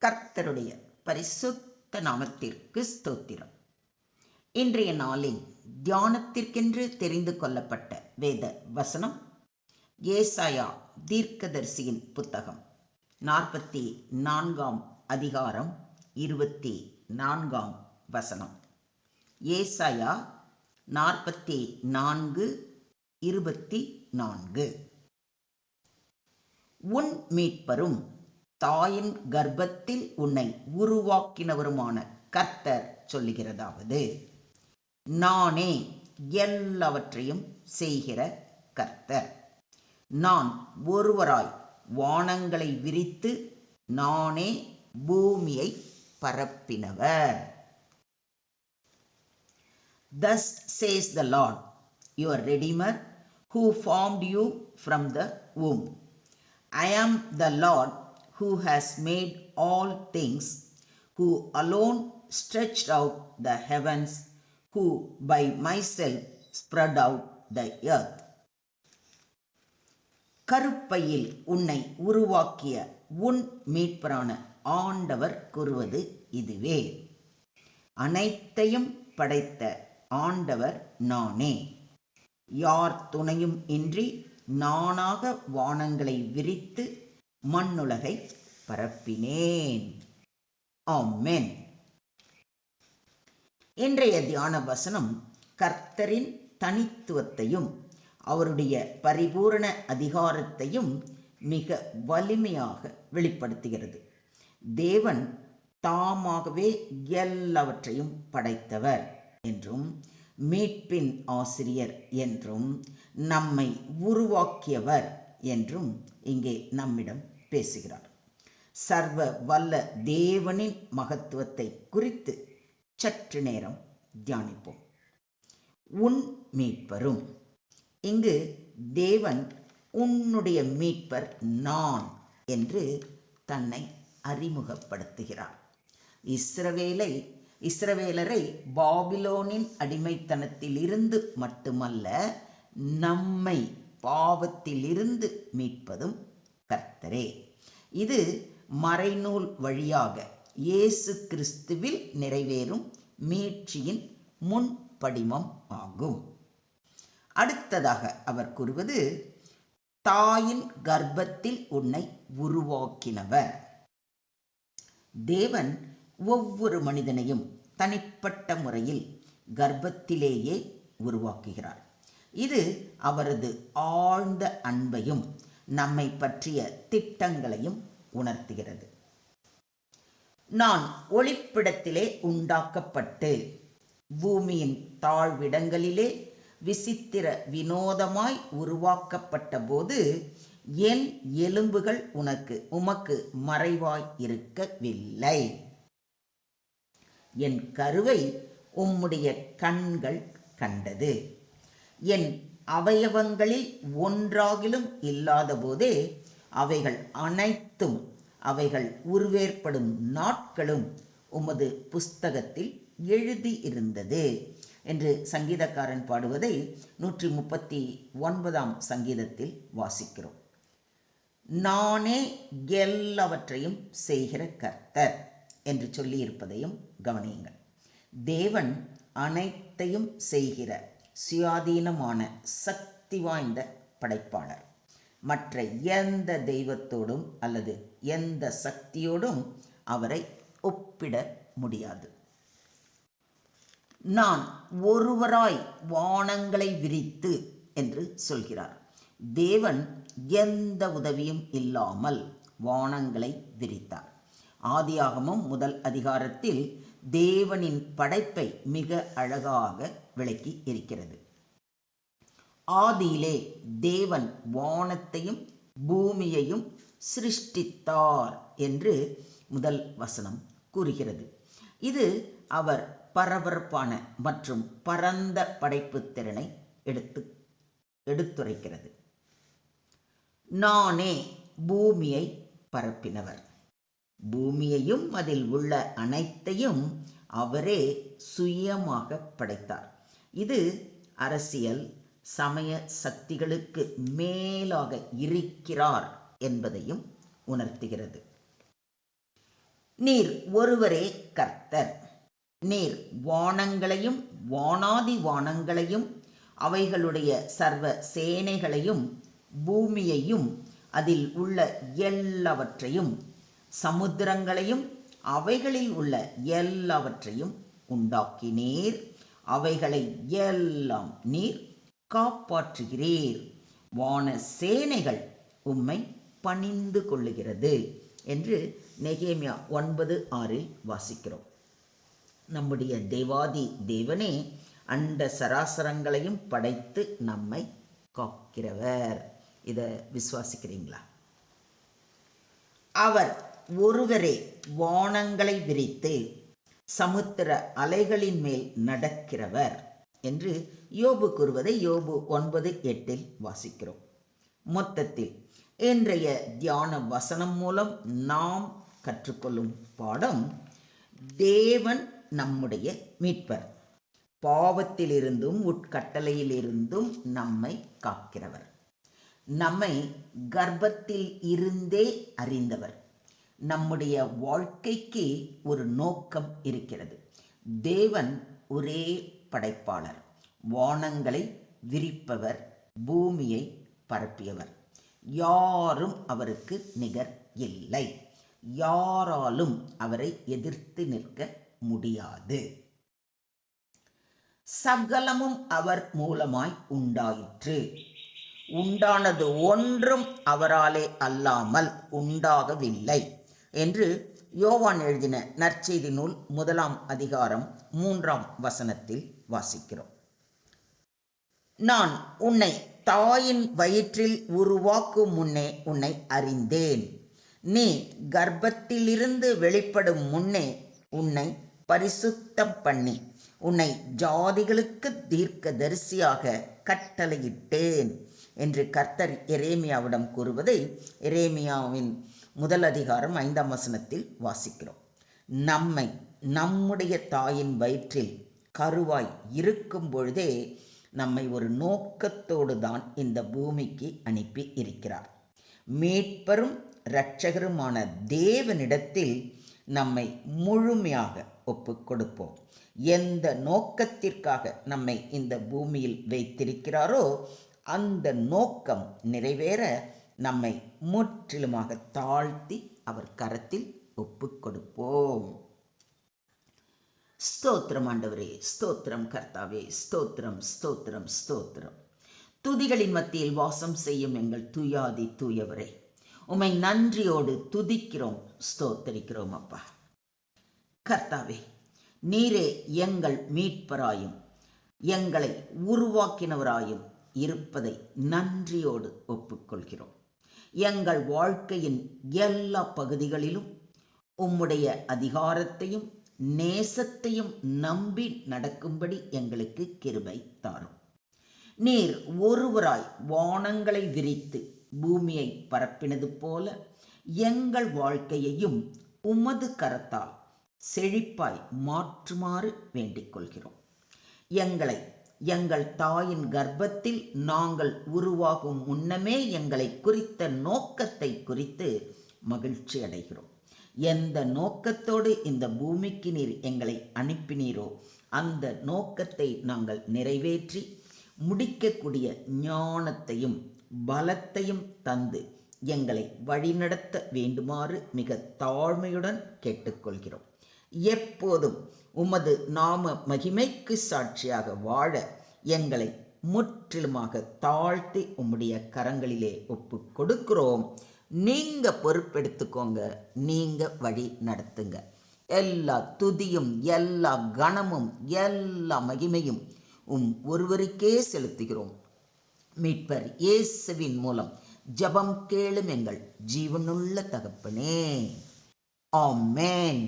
கர்த்தருடைய பரிசுத்த நாமத்திற்கு ஸ்தோத்திரம். இன்றைய நாளின் தியானத்திற்கென்று தெரிந்து கொள்ளப்பட்ட வேத வசனம் ஏசாயா தீர்க்கதரிசியின் புத்தகம். நாற்பத்தி நான்காம் அதிகாரம் இருபத்தி நான்காம் வசனம். ஏசாயா நாற்பத்தி நான்கு இருபத்தி நான்கு. உன் மீட்பரும் தாயின் கர்ப்பத்தில் உன்னை உருவாக்கினவருமான கர்த்தர் சொல்லுகிறதாவது நானே எல்லாவற்றையும் செய்கிற கர்த்தர் நான் ஒருவராய் வானங்களை விரித்து நானே பூமியை பரப்பினவர் thus says the lord your redeemer who formed you from the womb. I am the Lord who has made all things, who alone stretched out the heavens, who by myself spread out the earth. கருப்பையில் உன்னை உருவாக்கிய உன் மீட்பரான ஆண்டவர் கூறுவது இதுவே அனைத்தையும் படைத்த ஆண்டவர் நானே யார் துணையும் இன்றி நானாக வானங்களை விரித்து மண்ணுலகை பரப்பினேன். ஆமென். இன்றைய தியான வசனம் கர்த்தரின் தனித்துவத்தையும் அவருடைய பரிபூரண அதிகாரத்தையும் மிக வலிமையாக வெளிப்படுத்துகிறது. தேவன் தாமாகவே எல்லாவற்றையும் படைத்தவர் என்றும் மீட்பின் ஆசிரியர் என்றும் நம்மை உருவாக்கியவர் என்றும் இங்கே நம்மிடம் பேசுகிறார். சர்வ வல்ல தேவனின் மகத்துவத்தை குறித்து சற்று நேரம் தியானிப்போம். உன் மீட்பரும். இங்கு தேவன் உன்னுடைய மீட்பர் நான் என்று தன்னை அறிமுகப்படுத்துகிறார். இஸ்ரவேலை இஸ்ரவேலரை பாபிலோனின் அடிமைத்தனத்தில் இருந்து மட்டுமல்ல நம்மை பாவத்திலிருந்து மீட்பதும் கர்த்தரே. இது மறைநூல் வழியாக இயேசு கிறிஸ்துவில் நிறைவேறும் மீட்சியின் முன்படிமம் ஆகும். அடுத்ததாக அவர் கூறுவது தாயின் கர்ப்பத்தில் உன்னை உருவாக்கினவர். தேவன் ஒவ்வொரு மனிதனையும் தனிப்பட்ட முறையில் கர்ப்பத்திலேயே உருவாக்குகிறார். இது அவரது ஆழ்ந்த அன்பையும் நம்மை பற்றிய திட்டங்களையும் உணர்த்துகிறது. நான் ஒளிப்பிடத்திலே உண்டாக்கப்பட்டு பூமியின் தாழ்விடங்களிலே விசித்திர வினோதமாய் உருவாக்கப்பட்ட போது என் எலும்புகள் உனக்கு உமக்கு மறைவாய் இருக்கவில்லை. என் கருவை உம்முடைய கண்கள் கண்டது. என் அவயவங்களில் ஒன்றாகிலும் இல்லாதபோதே அவைகள் அனைத்தும் அவைகள் உருவேற்படும் நாட்களும் உமது புஸ்தகத்தில் எழுதி இருந்தது என்று சங்கீதக்காரன் பாடுவதை நூற்றி முப்பத்தி ஒன்பதாம் சங்கீதத்தில் வாசிக்கிறோம். நானே எல்லாவற்றையும் செய்கிற கர்த்தர் என்று சொல்லியிருப்பதையும் கவனியுங்கள். தேவன் அனைத்தையும் செய்கிற சுயாதீனமான சக்தி வாய்ந்த படைப்பாளர். மற்ற எந்த தெய்வத்தோடும் அல்லது எந்த சக்தியோடும் அவரை ஒப்பிட முடியாது. நான் ஒருவராய் வானங்களை விரித்து என்று சொல்கிறார். தேவன் எந்த உதவியும் இல்லாமல் வானங்களை விரித்தார். ஆதியாகமும் முதல் அதிகாரத்தில் தேவனின் படைப்பை மிக அழகாக விளக்கி இருக்கிறது. ஆதியிலே தேவன் வானத்தையும் பூமியையும் சிருஷ்டித்தார் என்று முதல் வசனம் கூறுகிறது. இது அவர் பரபரப்பான மற்றும் பரந்த படைப்பு திறனை எடுத்து எடுத்துரைக்கிறது. நானே பூமியை பரப்பினவர். பூமியையும் அதில் உள்ள அனைத்தையும் அவரே சுயமாக படைத்தார். இது அரசியல் சமய சக்திகளுக்கு மேலாக இருக்கிறார் என்பதையும் உணர்த்துகிறது. நீர் ஒருவரே கர்த்தர். நீர் வானங்களையும் வானாதி வானங்களையும் அவைகளுடைய சர்வ சேனைகளையும் பூமியையும் அதில் உள்ள எல்லாவற்றையும் சமுத்திரங்களையும் அவைகளில் உள்ள எல்லாவற்றையும் உண்டாக்கினீர். அவைகளை எல்லாம் நீர் காப்பாற்றுகிறீர். வான சேனைகள் உம்மை பணிந்து கொள்ளுகிறது என்று நெகேமியா ஒன்பது ஆறில் வாசிக்கிறோம். நம்முடைய தேவாதி தேவனே அண்ட சராசரங்களையும் படைத்து நம்மை காக்கிறவர். இதை விசுவாசிக்கிறீங்களா? அவர் ஒருவரே வானங்களை விரித்து சமுத்திர அலைகளின் மேல் நடக்கிறவர் என்று யோபு கூறுவதை யோபு ஒன்பது எட்டில் வாசிக்கிறோம். மொத்தத்தில் இன்றைய தியான வசனம் மூலம் நாம் கற்றுக்கொள்ளும் பாடம் தேவன் நம்முடைய மீட்பர். பாவத்திலிருந்தும் உட்கட்டளையிலிருந்தும் நம்மை காக்கிறவர். நம்மை கர்ப்பத்தில் இருந்தே அறிந்தவர். நம்முடைய வாழ்க்கைக்கு ஒரு நோக்கம் இருக்கிறது. தேவன் ஒரே படைப்பாளர். வானங்களை விரிப்பவர் பூமியை பரப்பியவர். யாரும் அவருக்கு நிகர் இல்லை. யாராலும் அவரை எதிர்த்து நிற்க முடியாது. சகலமும் அவர் மூலமாய் உண்டாயிற்று. உண்டானது ஒன்றும் அவராலே அல்லாமல் உண்டாகவில்லை. என்று யோவான் எழுதின நற்செய்தி நூல் முதலாம் அதிகாரம் மூன்றாம் வசனத்தில் வாசிக்கிறோம். நான் உன்னை தாயின் வயிற்றில் உருவாக்கும் முன்னே உன்னை அறிந்தேன். நீ கர்ப்பத்திலிருந்து வெளிப்படும் முன்னே உன்னை பரிசுத்தம் பண்ணி உன்னை ஜாதிகளுக்கு தீர்க்க தரிசியாக கட்டளையிட்டேன் என்று கர்த்தர் எரேமியாவிடம் கூறுவதை எரேமியாவின் முதல் அதிகாரம் ஐந்தாம் வசனத்தில் வாசிக்கிறோம். நம்மை நம்முடைய தாயின் வயிற்றில் கருவாய் இருக்கும் பொழுதே நம்மை ஒரு நோக்கத்தோடு தான் இந்த பூமிக்கு அனுப்பி இருக்கிறார். மீட்பரும் இரட்சகருமான தேவனிடத்தில் நம்மை முழுமையாக ஒப்பு கொடுப்போம். எந்த நோக்கத்திற்காக நம்மை இந்த பூமியில் வைத்திருக்கிறாரோ அந்த நோக்கம் நிறைவேற நம்மை முற்றிலுமாக தாழ்த்தி அவர் கரத்தில் ஒப்புக்கொடுப்போம் ஸ்தோத்திரம் ஆண்டவரே ஸ்தோத்திரம் கர்த்தாவே ஸ்தோத்திரம் ஸ்தோத்திரம் ஸ்தோத்திரம். துதிகளின் மத்தியில் வாசம் செய்யும் எங்கள் துயாதி தூயவரே உமை நன்றியோடு துதிக்கிறோம் ஸ்தோத்தரிக்கிறோம் அப்பா. கர்த்தாவே நீரே எங்கள் மீட்பராயும் எங்களை உருவாக்கினவராயும் இருப்பதை நன்றியோடு ஒப்புக்கொள்கிறோம். எங்கள் வாழ்க்கையின் எல்லா பகுதிகளிலும் உம்முடைய அதிகாரத்தையும் நேசத்தையும் நம்பி நடக்கும்படி எங்களுக்கு கிருபை தாரும். நீர் ஒருவராய் வானங்களை விரித்து பூமியை பரப்பினது போல எங்கள் வாழ்க்கையையும் உமது கரத்தால் செழிப்பாய் மாற்றுமாறு வேண்டிக் கொள்கிறோம். எங்களை எங்கள் தாயின் கர்ப்பத்தில் நாங்கள் உருவாகும் முன்னமே எங்களை குறித்த நோக்கத்தை குறித்து மகிழ்ச்சி அடைகிறோம். எந்த நோக்கத்தோடு இந்த பூமிக்கு நீர் எங்களை அனுப்பினீரோ அந்த நோக்கத்தை நாங்கள் நிறைவேற்றி முடிக்கக்கூடிய ஞானத்தையும் பலத்தையும் தந்து எங்களை வழிநடத்த வேண்டுமாறு மிக தாழ்மையுடன் கேட்டுக்கொள்கிறோம். எப்போதும் உமது நாம மகிமைக்கு சாட்சியாக வாழ எங்களை முற்றிலுமாக தாழ்த்தி உம்முடைய கரங்களிலே ஒப்பு கொடுக்கிறோம். நீங்க பொறுப்பெடுத்துக்கோங்க. நீங்க வழி நடத்துங்க. எல்லா துதியும் எல்லா கணமும் எல்லா மகிமையும் உம் ஒருவருக்கே செலுத்துகிறோம். மீட்பர் இயேசுவின் மூலம் ஜபம் கேளும் எங்கள் ஜீவனுள்ள தகப்பனே. ஆமேன்.